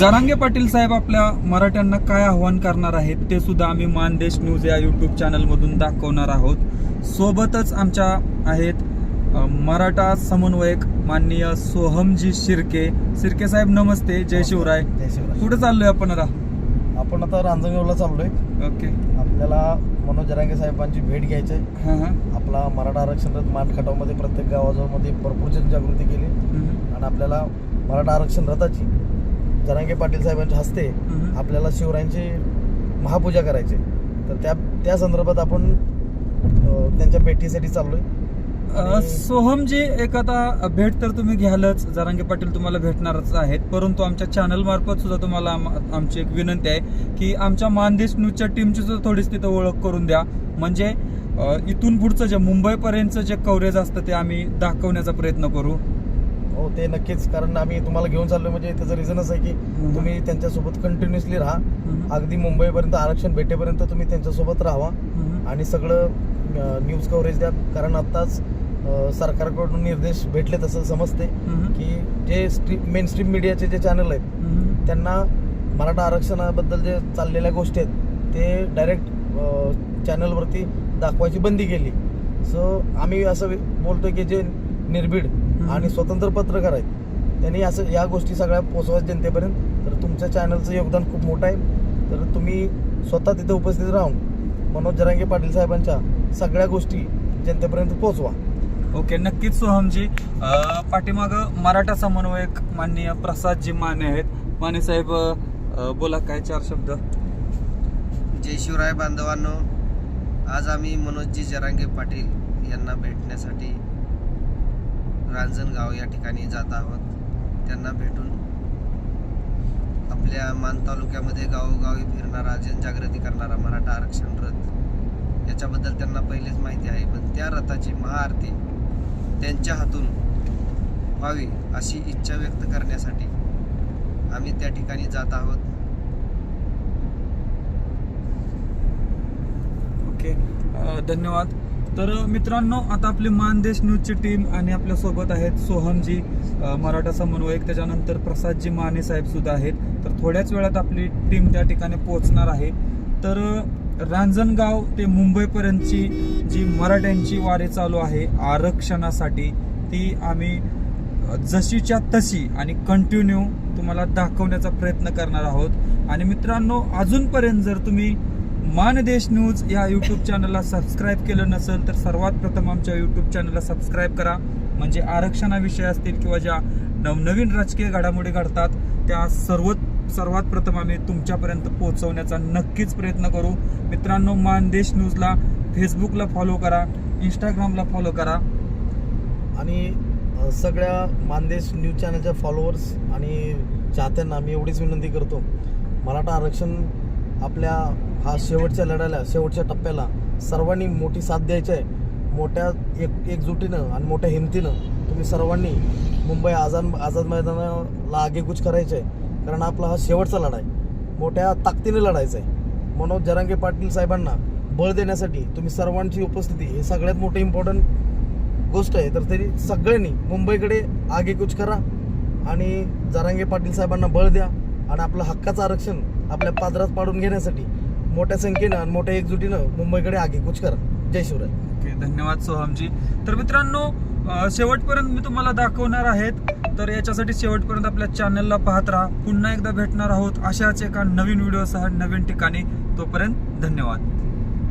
जरांगे पाटील साहेब आपल्या मराठ्यांना काय आव्हान करणार आहेत ते सुद्धा आम्ही मानदेश न्यूज या युट्यूब चॅनलमधून दाखवणार आहोत. सोबतच आमच्या आहेत मराठा समन्वयक माननीय सोहमजी शिर्के. शिर्के साहेब नमस्ते. जय शिवराय. जय शिवराय. कुठे चाललोय आपण आता? आपण आता रांजणगावला चाललोय. ओके. आपल्याला मनोज जरांगे साहेबांची भेट घ्यायची आपला मराठा आरक्षण रथ मान खटावमध्ये प्रत्येक गावामध्ये भरपूर जनजागृती केली. आणि आपल्याला मराठा आरक्षण रथाची जरांगे पाटील साहेबांच्या हस्ते. आपल्याला शिवरायांची महापूजा करायची. तर त्या त्या संदर्भात आपण त्यांच्या भेटीसाठी चाललोय. सोहमजी एक आता भेट तर तुम्ही घ्यालच. जरांगे पाटील तुम्हाला भेटणारच आहेत. परंतु आमच्या चॅनल मार्फत सुद्धा तुम्हाला आम- आमची एक विनंती आहे की आमच्या मानदेश न्यूजच्या टीमची सुद्धा थोडीच तिथं ओळख करून द्या. म्हणजे इथून पुढचं जे मुंबईपर्यंतचं जे कव्हरेज असतं ते आम्ही दाखवण्याचा प्रयत्न करू. हो ते नक्कीच कारण आम्ही तुम्हाला घेऊन चाललोय म्हणजे त्याचं रिझनच आहे की तुम्ही त्यांच्यासोबत कंटिन्युअसली राहा. अगदी मुंबईपर्यंत आरक्षण भेटेपर्यंत तुम्ही त्यांच्यासोबत हम्म. आणि सगळं न्यूज कव्हरेज द्या कारण आत्ताच सरकारकडून निर्देश भेटले तसं समजते. की जे स्ट्रीम मेन स्ट्रीम मीडियाचे जे चॅनल आहेत. त्यांना मराठा आरक्षणाबद्दल जे चाललेल्या गोष्टी आहेत ते डायरेक्ट चॅनलवरती दाखवायची बंदी केली सो आम्ही असं बोलतोय की जे निर्भीड आणि स्वतंत्र पत्रकार आहेत. त्यांनी असं या गोष्टी सगळ्या पोचवा जनतेपर्यंत. तर तुमच्या चॅनलचं योगदान खूप मोठं आहे. तर तुम्ही स्वतः तिथे उपस्थित राहून मनोज जरांगे पाटील साहेबांच्या सगळ्या गोष्टी जनतेपर्यंत पोहोचवा. ओके नक्कीच सोहमजी. पाठीमागं मराठा समन्वयक माननीय प्रसादजी माने आहेत. माने साहेब बोला काय चार शब्द? जय शिवराय बांधवांनो आज आम्ही मनोजजी जरांगे पाटील यांना भेटण्यासाठी रांजणगाव या ठिकाणी जात आहोत. त्यांना भेटून आपल्या मान तालुक्यामध्ये गावोगावी फिरणारा जनजागृती करणारा मराठा आरक्षण रथ. याच्याबद्दल त्यांना पहिलेच माहिती आहे पण त्या रथाची महाआरती त्यांच्या हातून व्हावी अशी इच्छा व्यक्त करण्यासाठी आम्ही त्या ठिकाणी जात आहोत. ओके. धन्यवाद. तर मित्रांनो आता आपली मानदेश न्यूजची टीम आणि आपल्यासोबत आहेत सोहमजी मराठा समन्वयक त्याच्यानंतर प्रसादजी माने साहेब सुद्धा आहेत. तर थोड्याच वेळात आपली टीम त्या ठिकाणी पोहोचणार आहे. तर रांजणगाव ते मुंबईपर्यंतची जी मराठ्यांची वारी चालू आहे आरक्षणासाठी ती आम्ही जशीच्या तशी आणि कंटिन्यू तुम्हाला दाखवण्याचा प्रयत्न करणार आहोत. आणि मित्रांनो अजूनपर्यंत जर तुम्ही मानदेश न्यूज या यूट्यूब चॅनलला सबस्क्राईब केलं नसेल तर सर्वात प्रथम आमच्या यूट्यूब चॅनलला सबस्क्राईब करा. म्हणजे आरक्षणाविषयी असतील किंवा ज्या नवनवीन राजकीय घडामोडी घडतात त्या सर्व सर्वात प्रथम आम्ही तुमच्यापर्यंत पोहोचवण्याचा नक्कीच प्रयत्न करू. मित्रांनो मानदेश न्यूजला फेसबुकला फॉलो करा इंस्टाग्रामला फॉलो करा. आणि सगळ्या मानदेश न्यूज चॅनलच्या फॉलोअर्स आणि चाहत्यांना मी एवढीच विनंती करतो मराठा आरक्षण आपल्या हा शेवटच्या लढ्याला शेवटच्या टप्प्याला सर्वांनी मोठी साथ द्यायची आहे. मोठ्या एक एकजुटीनं आणि मोठ्या हिमतीनं तुम्ही सर्वांनी मुंबई आझाद आझाद मैदानाला आगेकूच करायचं आहे कारण आपला हा शेवटचा लढा आहे. मोठ्या ताकदीने लढायचा आहे मनोज जरांगे पाटील साहेबांना बळ देण्यासाठी तुम्ही सर्वांची उपस्थिती हे सगळ्यात मोठं इम्पॉर्टंट गोष्ट आहे. तर तरी सगळ्यांनी मुंबईकडे आगेकूच करा आणि जरांगे पाटील साहेबांना बळ द्या आणि आपलं हक्काचं आरक्षण आपल्या पादरात पाडून घेण्यासाठी मोठ्या संख्येनं आणि मोठ्या एकजुटीनं मुंबईकडे आगेकूच करा. जय शिवराय. ओके धन्यवाद सोहमजी. तर मित्रांनो शेवटपर्यंत मी तुम्हाला दाखवणार आहेत. तर याच्यासाठी शेवटपर्यंत आपल्या चॅनलला पाहत राहा. पुन्हा एकदा भेटणार आहोत अशाच एका नवीन व्हिडिओसह नवीन ठिकाणी. तोपर्यंत धन्यवाद.